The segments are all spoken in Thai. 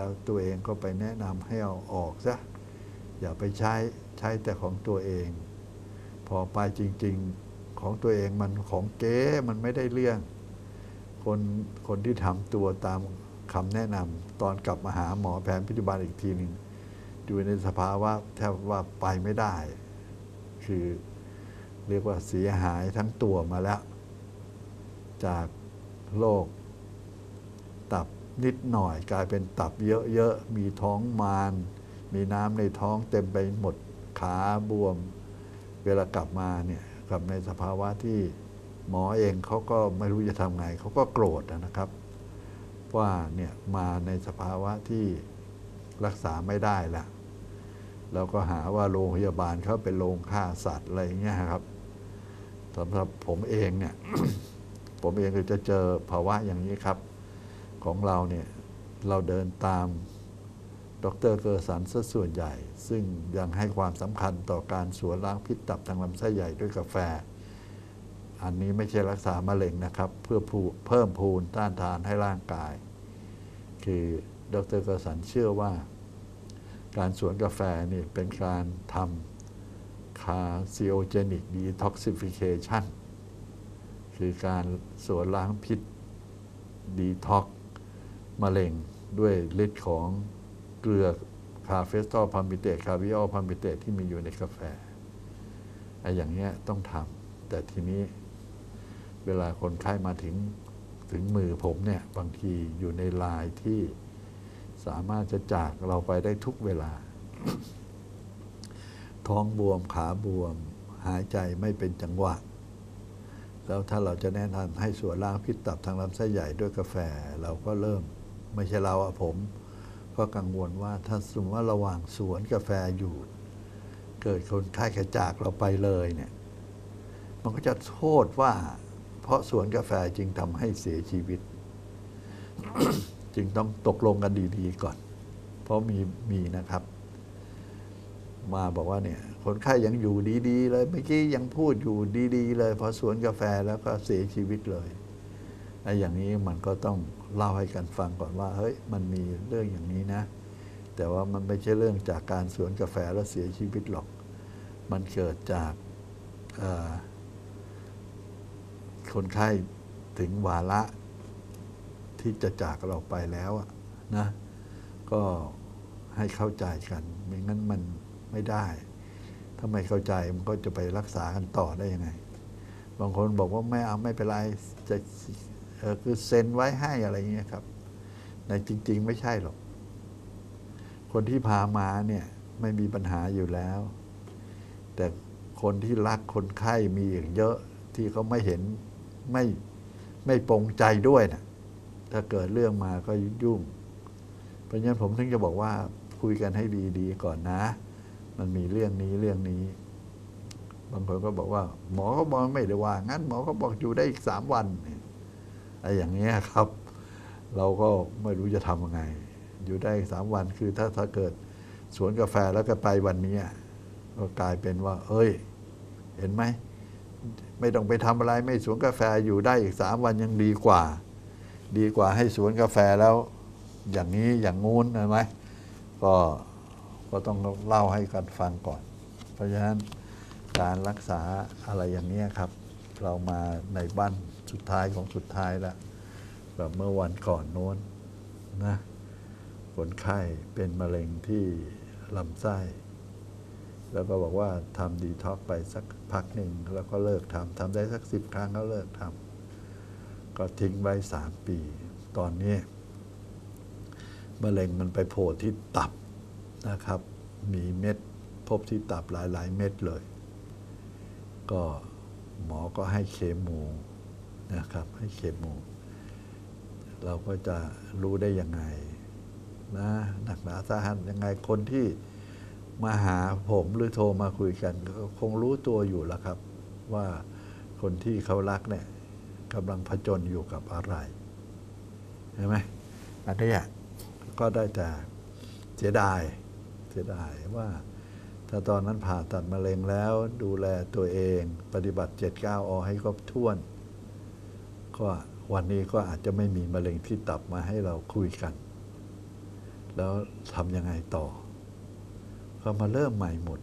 แล้วตัวเองก็ไปแนะนำให้เอาออกซะอย่าไปใช้ใช้แต่ของตัวเอง พอไปจริง ๆของตัวเองมันของเก๊มันไม่ได้เรื่อง คนคนที่ทำตัวตามคำแนะนำตอนกลับมาหาหมอแผนปัจจุบันอีกทีหนึ่งอยู่ในสภาวะแทบว่าไปไม่ได้ คือเรียกว่าเสียหายทั้งตัวมาแล้ว จากโรคตับ นิดหน่อยกลายเป็นตับเยอะๆ มีท้องมานมีน้ำในท้องเต็มไปหมดขาบวม เวลากลับมาเนี่ยกลับในสภาวะที่หมอเองเขาก็ไม่รู้จะทำไงเขาก็โกรธนะครับ ว่าเนี่ยมาในสภาวะที่รักษาไม่ได้ละแล้วก็หาว่าโรงพยาบาลเขาเป็นโรงฆ่าสัตว์อะไรอย่างเงี้ยครับสำหรับผมเองเนี่ย ผมเองก็จะเจอภาวะอย่างนี้ครับ ของเราเนี่ยเราเดินตามดรเกอร์สันซะส่วนใหญ่ ซึ่งยังให้ความสำคัญต่อการสวนล้างพิษตับทางลำไส้ใหญ่ด้วยกาแฟ อันนี้ไม่ใช่รักษามะเร็งนะครับ เพื่อเพิ่มพูนต้านทานให้ร่างกาย คือดรเกอร์สันเชื่อว่า การสวนกาแฟนี่เป็นการทำ carcinogenic detoxification คือการสวนล้างพิษดีท็อก มะเร็งด้วยฤทธิ์ของเกลือคาเฟสตอลพัมพิเตตคาวิออลพัมพิเตตที่มีอยู่ในกาแฟไอ้อย่างเงี้ยต้องทำแต่ทีนี้เวลาคนไข้มาถึงถึงมือผมเนี่ยบางทีอยู่ในลายที่สามารถจะจากเราไปได้ทุกเวลา ท้องบวมขาบวม หายใจไม่เป็นจังหวะ แล้วถ้าเราจะแนะนำให้ส่วนล้างพิษตับทางลำไส้ใหญ่ด้วยกาแฟ เราก็เริ่ม ไม่ใช่เราอะผม ก็กังวลว่าถ้าสมมติว่าระหว่างสวนกาแฟอยู่ เกิดคนไข้กระจากเราไปเลยเนี่ยมันก็จะโทษว่า เพราะสวนกาแฟจึงทำให้เสียชีวิต จึงต้องตกลงกันดีๆก่อน เพราะมีมีนะครับ มาบอกว่าเนี่ยคนไข้ยังอยู่ดีๆ เลยเมื่อกี้ยังพูดอยู่ดีๆ เลยพอสวนกาแฟแล้วก็เสียชีวิตเลย ไอ้อย่างนี้มันก็ต้องเล่าให้กันฟังก่อนว่าเฮ้ยมันมีเรื่องอย่างนี้นะ แต่ว่ามันไม่ใช่เรื่องจากการสวนกาแฟแล้วเสียชีวิตหรอก มันเกิดจากคนไข้ถึงวาระที่จะจากเราไปแล้วนะก็ให้เข้าใจกันไม่งั้นมันไม่ได้ ถ้าไม่เข้าใจมันก็จะไปรักษากันต่อได้ยังไง บางคนบอกว่าไม่เอาไม่เป็นไรจะ เออคือเซ็นไว้ให้อะไรเงี้ยครับในจริง ๆ ไม่ใช่หรอก คนที่พามาเนี่ยไม่มีปัญหาอยู่แล้ว แต่คนที่รักคนไข้มีอีกเยอะที่เขาไม่เห็นไม่ไม่ปรงใจด้วยนะถ้าเกิดเรื่องมาก็ยุ่ง เพราะฉะนั้นผมถึงจะบอกว่าคุยกันให้ดีๆก่อนนะ มันมีเรื่องนี้เรื่องนี้ บางคนก็บอกว่า หมอก็บอกไม่ได้ว่า งั้นหมอก็บอกอยู่ได้อีกสามวัน ไอ้อย่างเงี้ยครับ เราก็ไม่รู้จะทำยังไง อยู่ได้สามวันคือถ้าถ้าเกิดสวนกาแฟแล้วก็ไปวันนี้ก็กลายเป็นว่า เอ้ย เห็นไหม ไม่ต้องไปทำอะไรไม่สวนกาแฟอยู่ได้อีกสามวันยังดีกว่า ดีกว่าให้สวนกาแฟแล้ว อย่างนี้อย่างงู้นใช่ไหมก็ก็ต้องเล่าให้กันฟังก่อน เพราะฉะนั้นการรักษาอะไรอย่างนี้ครับ เรามาในบ้าน สุดท้ายของสุดท้ายล้วแบบเมื่อวันก่อนโน้นนะคนไข้เป็นมะเร็งที่ลำไส้ แล้วก็บอกว่าทำดีท็อกไปสักพักหนึ่ง แล้วก็เลิกทำทำได้สักสิบครั้งก็เลิกทำก็ทิ้งไว้สามปี ตอนนี้มะเร็งมันไปโผล่ที่ตับนะครับ มีเม็ดพบที่ตับหลาย ๆ เม็ดเลย ก็หมอก็ให้เคมี นะครับ ให้เคมีเราก็จะรู้ได้ยังไงนะหนักหนาสาหัสยังไงคนที่มาหาผมหรือโทรมาคุยกันก็คงรู้ตัวอยู่แล้วครับ ว่าคนที่เขารักเนี่ยกำลังผจญอยู่กับอะไรใช่ไหมอันนี้ก็ได้แต่เสียดายเสียดายว่า ถ้าตอนนั้นผ่าตัดมะเร็งแล้วดูแลตัวเอง ปฏิบัติเจ็ดเก้าอให้ครบถ้วน ก็วันนี้ก็อาจจะไม่มีมะเร็งที่ตับมาให้เราคุยกัน แล้วทำยังไงต่อ ก็มาเริ่มใหม่หมด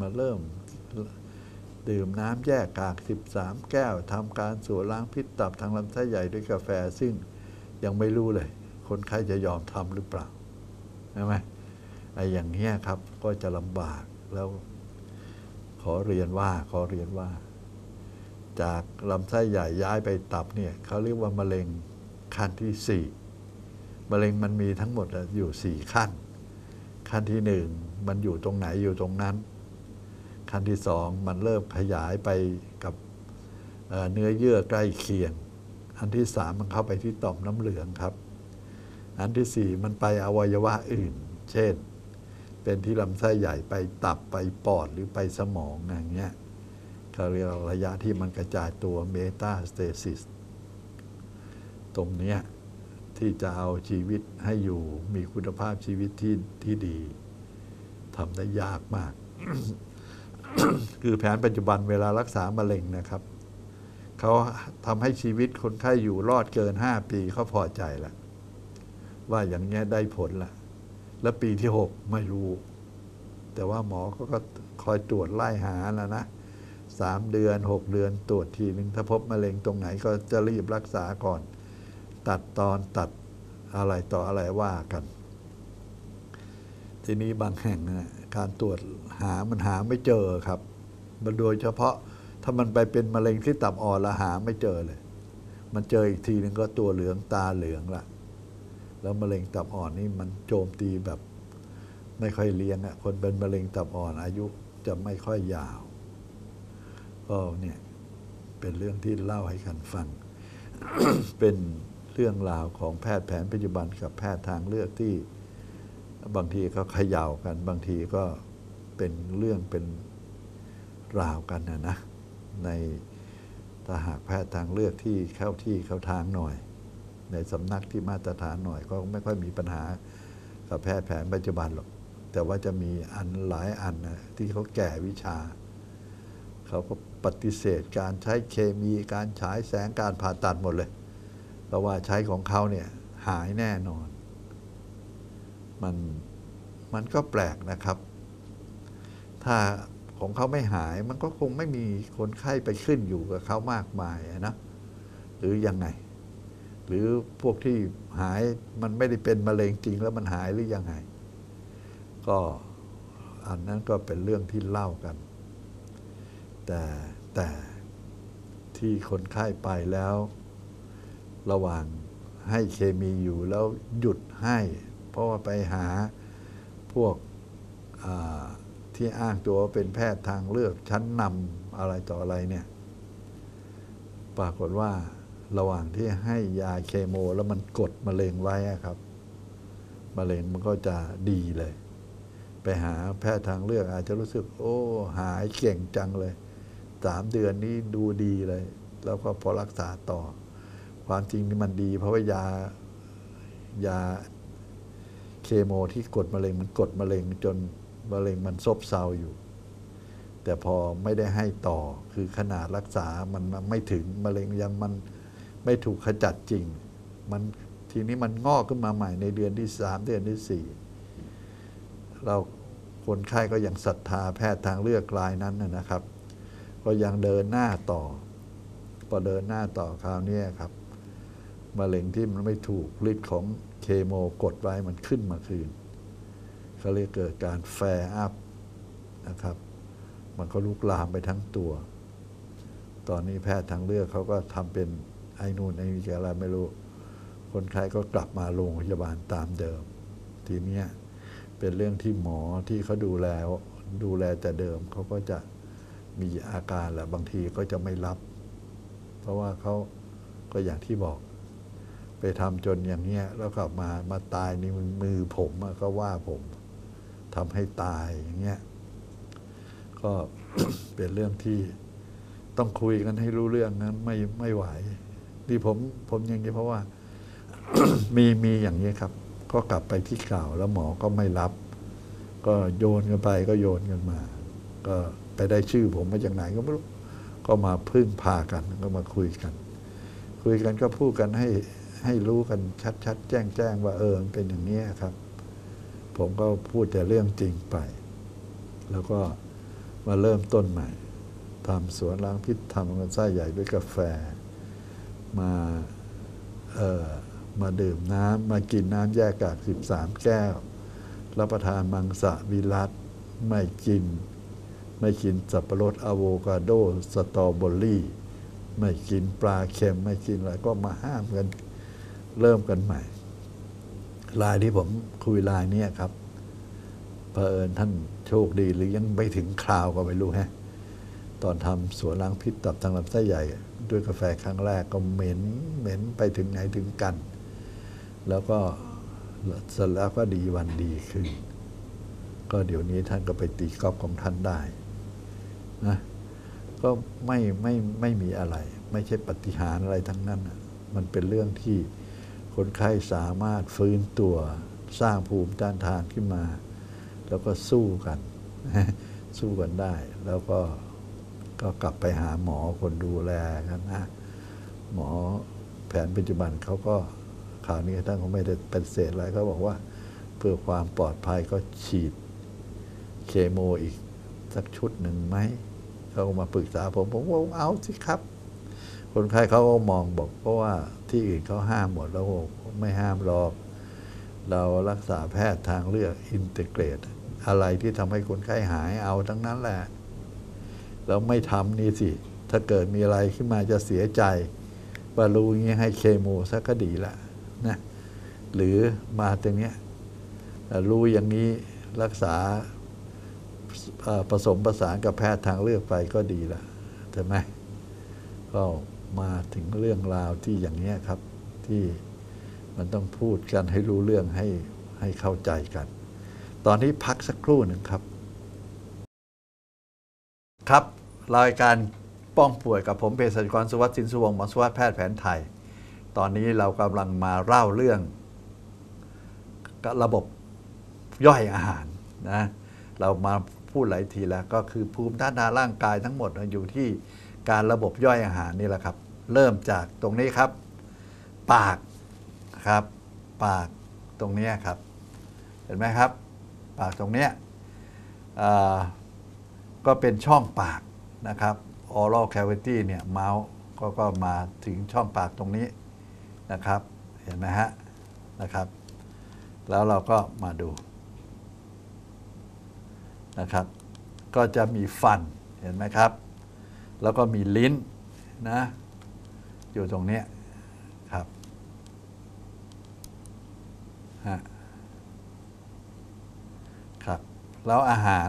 มาเริ่มดื่มน้ำแยกกาก 13 แก้วทำการสูบล้างพิษตับทางลำไส้ใหญ่ด้วยกาแฟซึ่งยังไม่รู้เลย คนไข้จะยอมทำหรือเปล่าใช่ไหมไอ้อย่างเนี้ยครับก็จะลำบากแล้ว ขอเรียนว่าขอเรียนว่า จากลำไส้ใหญ่ย้ายไปตับเนี่ยเขาเรียกว่ามะเร็งขั้นที่สี่มะเร็งมันมีทั้งหมดอยู่สี่ขั้น ขั้นที่หนึ่งมันอยู่ตรงไหนอยู่ตรงนั้น ขั้นที่สองมันเริ่มขยายไปกับเเนื้อเยื่อใกล้เคียง อันที่สามมันเข้าไปที่ต่อมน้ำเหลืองครับ อันที่สี่มันไปอวัยวะอื่น เช่น เป็นที่ลำไส้ใหญ่ไปตับไปปอดหรือไปสมองอย่างเงี้ย เขาเรียกระยะที่มันกระจายตัวเมตาสเตซิสตรงเนี้ยที่จะเอาชีวิตให้อยู่มีคุณภาพชีวิตที่ที่ดีทำได้ยากมาก คือแผนปัจจุบันเวลารักษามะเร็งนะครับ เขาทำให้ชีวิตคนไข้อยู่รอดเกิน 5 ปีเขาพอใจแล้วว่าอย่างเงี้ยได้ผลละแล้วปีที่ 6 ไม่รู้ แต่ว่าหมอก็คอยตรวจไล่หาแล้วนะ สามเดือน 6 เดือนตรวจทีหนึ่งถ้าพบมะเร็งตรงไหนก็จะรีบรักษาก่อน ตัดตอนตัดอะไรต่ออะไรว่ากัน ทีนี้บางแห่งนะการตรวจหามันหาไม่เจอครับมันโดยเฉพาะถ้ามันไปเป็นมะเร็งที่ตับอ่อนล้วหาไม่เจอเลย มันเจออีกทีนึงก็ตัวเหลืองตาเหลืองละแล้วมะเร็งตับอ่อนนี่มันโจมตีแบบ ไม่ค่อยเลี้ยงอะคนเป็นมะเร็งตับอ่อนอายุจะไม่ค่อยยาว ก็เนี่ยเป็นเรื่องที่เล่าให้กันฟัง เป็นเรื่องราวของแพทย์แผนปัจจุบันกับแพทย์ทางเลือกที่บางทีก็เขย่ากัน บางทีก็เป็นเรื่องเป็นราวกันนะนะในถ้าหากแพทย์ทางเลือกที่เข้าที่เข้าทางหน่อย ในสำนักที่มาตรฐานหน่อยก็ไม่ค่อยมีปัญหากับแพทย์แผนปัจจุบันหรอก แต่ว่าจะมีอันหลายอันนะที่เขาแก่วิชา เขาก็ปฏิเสธการใช้เคมีการฉายแสงการผ่าตัดหมดเลย เพราะว่าใช้ของเขาเนี่ยหายแน่นอน มันมันก็แปลกนะครับ ถ้าของเขาไม่หายมันก็คงไม่มีคนไข้ไปขึ้นอยู่กับเขามากมายนะหรือยังไง หรือพวกที่หายมันไม่ได้เป็นมะเร็งจริงแล้วมันหายหรือยังไง ก็อันนั้นก็เป็นเรื่องที่เล่ากัน แต่แต่ที่คนไข้ไปแล้ว ระหว่างให้เคมีอยู่แล้วหยุดให้ เพราะว่าไปหาพวกที่อ้างตัวว่าเป็นแพทย์ทางเลือกชั้นนำอะไรต่ออะไรเนี่ย ปรากฏว่าระหว่างที่ให้ยาเคโม แล้วมันกดมะเร็งไว้ครับมะเร็งมันก็จะดีเลย ไปหาแพทย์ทางเลือกอาจจะรู้สึก โอ้ หายเก่งจังเลย สามเดือนนี้ดูดีเลย แล้วก็พอรักษาต่อ ความจริงนี่มันดี เพราะว่ายายาเคโมที่กดมะเร็งมันกดมะเร็งจนมะเร็งมันซบเซาอยู่ แต่พอไม่ได้ให้ต่อคือขนาดรักษามันไม่ถึงมะเร็งยังมันไม่ถูกขจัดจริง มันทีนี้มันงอกขึ้นมาใหม่ในเดือนที่สามเดือนที่สี่เราคนไข้ก็ยังศรัทธาแพทย์ทางเลือกรายนั้นนะนะครับ ก็ยังเดินหน้าต่อพอเดินหน้าต่อคราวนี้ครับมะเร็งที่มันไม่ถูกฤทธิ์ของเคโมกดไว้มันขึ้นมาคืนเขาเรียกเกิดการแฟร์อัพนะครับ มันก็ลุกลามไปทั้งตัว ตอนนี้แพทย์ทางเลือกเขาก็ทำเป็นไอ้นู่นไอ้นี่อะไรไม่รู้ คนไข้ก็กลับมาโรงพยาบาลตามเดิม ทีนี้เป็นเรื่องที่หมอที่เขาดูแลดูแลแต่เดิมเขาก็จะ มีอาการแหละบางทีก็จะไม่รับ เพราะว่าเขาก็อย่างที่บอก ไปทำจนอย่างเนี้ย แล้วกลับมามาตายในมือผมก็ว่าผมทำให้ตายอย่างเงี้ย ก็เป็นเรื่องที่ต้องคุยกันให้รู้เรื่องนั้นไม่ไม่ไหวที่ผมผมอย่างนี้เพราะว่า มีมีอย่างนี้ครับ ก็กลับไปที่เก่าแล้วหมอก็ไม่รับ ก็โยนกันไปก็โยนกันมา ก็ ไปได้ชื่อผมมาจากไหนก็ไม่รู้ ก็มาพึ่งพากันก็มาคุยกัน คุยกันก็พูดกันให้ให้รู้กันชัดๆ แจ้งแจ้งว่าเออมันเป็นอย่างนี้ครับ ผมก็พูดแต่เรื่องจริงไป แล้วก็มาเริ่มต้นใหม่ทำสวนล้างพิษทำกันไส้ใหญ่ด้วยกาแฟ มาเอ่อมาดื่มน้ำมากินน้ำแยกกาก 13 แก้ว รับประทานมังสวิรัตไม่กิน ไม่กินสับปะรดอะโวคาโด สตรอเบอรี่ ไม่กินปลาเค็มไม่กินอะไรก็มาห้ามกันเริ่มกันใหม่ลายที่ผมคุยลายเนี้ครับเผอิญท่านโชคดีหรือยังไม่ถึงคราวก็ไม่รู้ฮะตอนทำสวนล้างพิษตับทางลำไส้ใหญ่ ด้วยกาแฟครั้งแรกก็เหม็นเหม็นไปถึงไหนถึงกัน แล้วก็เสร็จแล้วก็ดีวันดีขึ้น ก็เดี๋ยวนี้ท่านก็ไปตีกอล์ฟของท่านได้ นะก็ไม่ไม่ไม่มีอะไร ไม่ใช่ปฏิหารอะไรทั้งนั้นน่ะมันเป็นเรื่องที่คนไข้สามารถฟื้นตัวสร้างภูมิต้านทานขึ้นมา แล้วก็สู้กัน สู้กันได้ แล้วก็ก็กลับไปหาหมอคนดูแลกันนะ หมอแผนปัจจุบันเขาก็ข่าวนี้ท่านเขาไม่ได้เป็นเศษอะไรเขาบอกว่า เพื่อความปลอดภัยก็ฉีดเคโมอีกสักชุดหนึ่งไหม เขาก็มาปรึกษาผมผมว่าเอาสิครับ คนไข้เขาก็มองบอก เพราะว่าที่อื่นเขาห้ามหมดแล้วผมไม่ห้ามหรอก เรารักษาแพทย์ทางเลือกอินเตเกรต อะไรที่ทำให้คนไข้หายเอาทั้งนั้นแหละแล้วไม่ทำนี่สิ ถ้าเกิดมีอะไรขึ้นมาจะเสียใจว่ารู้งี้ให้เคโมซะก็ดีละนะหรือมาตรงเนี้ยรู้อย่างนี้รักษา ผสมประสานกับแพทย์ทางเลือกไปก็ดีละใช่ไหมก็มาถึงเรื่องราวที่อย่างนี้ครับ ที่มันต้องพูดกันให้รู้เรื่องให้ให้เข้าใจกัน ตอนนี้พักสักครู่หนึ่งครับ ครับรายการป้องป่วยกับผมเภสัชกรสุวัสดิ์สินสุวงศ์หมอสุวัสดิ์แพทย์แผนไทย ตอนนี้เรากำลังมาเล่าเรื่องระบบย่อยอาหารนะเรามา พูดหลายทีแล้วก็คือภูมิต้านทานร่างกายทั้งหมดอยู่ที่การระบบย่อยอาหารนี่แหละครับ เริ่มจากตรงนี้ครับ ปากครับ ปากตรงนี้ครับ เห็นไหมครับ ปากตรงนี้ก็เป็นช่องปากนะครับ oral cavity เนี่ยเมาส์ก็ก็มาถึงช่องปากตรงนี้นะครับ เห็นไหมฮะนะครับ แล้วเราก็มาดู นะครับ ก็จะมีฟันเห็นไหมครับ แล้วก็มีลิ้นนะอยู่ตรงนี้ครับฮะครับแล้วอาหาร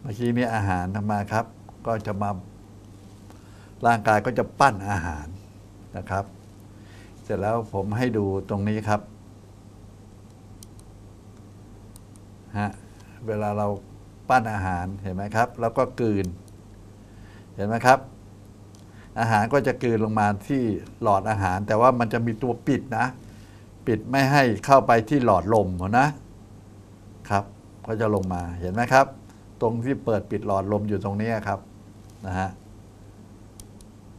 เมื่อกี้นี้อาหารทำมาครับ ก็จะมาร่างกายก็จะปั้นอาหารนะครับ เสร็จแล้วผมให้ดูตรงนี้ครับฮะ เวลาเราปั้นอาหารเห็นไหมครับ แล้วก็กลืน เห็นไหมครับ อาหารก็จะกลืนลงมาที่หลอดอาหาร แต่ว่ามันจะมีตัวปิดนะ ปิดไม่ให้เข้าไปที่หลอดลมนะครับ ก็จะลงมาเห็นไหมครับ ตรงที่เปิดปิดหลอดลมอยู่ตรงนี้ครับนะฮะ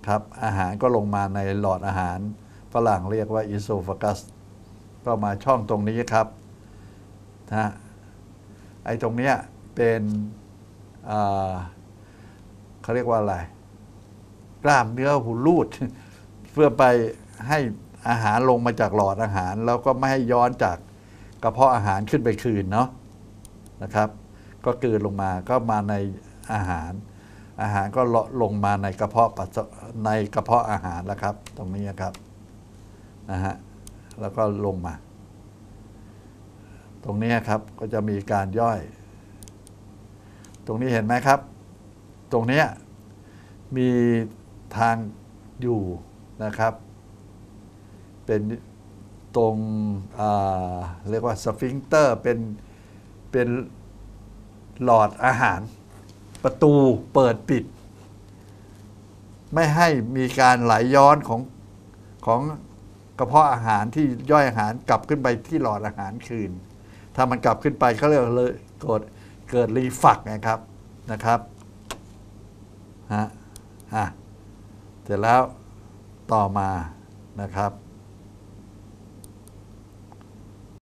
ครับอาหารก็ลงมาในหลอดอาหารฝรั่งเรียกว่าอิโซฟากัสก็มาช่องตรงนี้ครับนะฮะ ไอ้ตรงเนี้ยเป็นเขาเรียกว่าอะไร กล้ามเนื้อหูรูด เพื่อไปให้อาหารลงมาจากหลอดอาหาร แล้วก็ไม่ให้ย้อนจากกระเพาะอาหารขึ้นไปคืนเนาะนะครับ ก็กืนลงมาก็มาในอาหาร อาหารก็เลาะลงมาในกระเพาะปัสสาวะในกระเพาะอาหารแล้วครับ ตรงนี้ครับนะฮะแล้วก็ลงมา ตรงนี้ครับก็จะมีการย่อย ตรงนี้เห็นไหมครับ ตรงนี้มีทางอยู่นะครับ เป็นตรงเรียกว่าสฟิงเตอร์เป็นเป็นหลอดอาหาร ประตูเปิดปิด ไม่ให้มีการไหลย้อนของของกระเพาะอาหารที่ย่อยอาหารกลับขึ้นไปที่หลอดอาหารคืน ถ้ามันกลับขึ้นไปเขาเรียกเลยเกิดเกิดรีฟักนะครับนะครับฮะฮะเสร็จแล้วต่อมานะครับ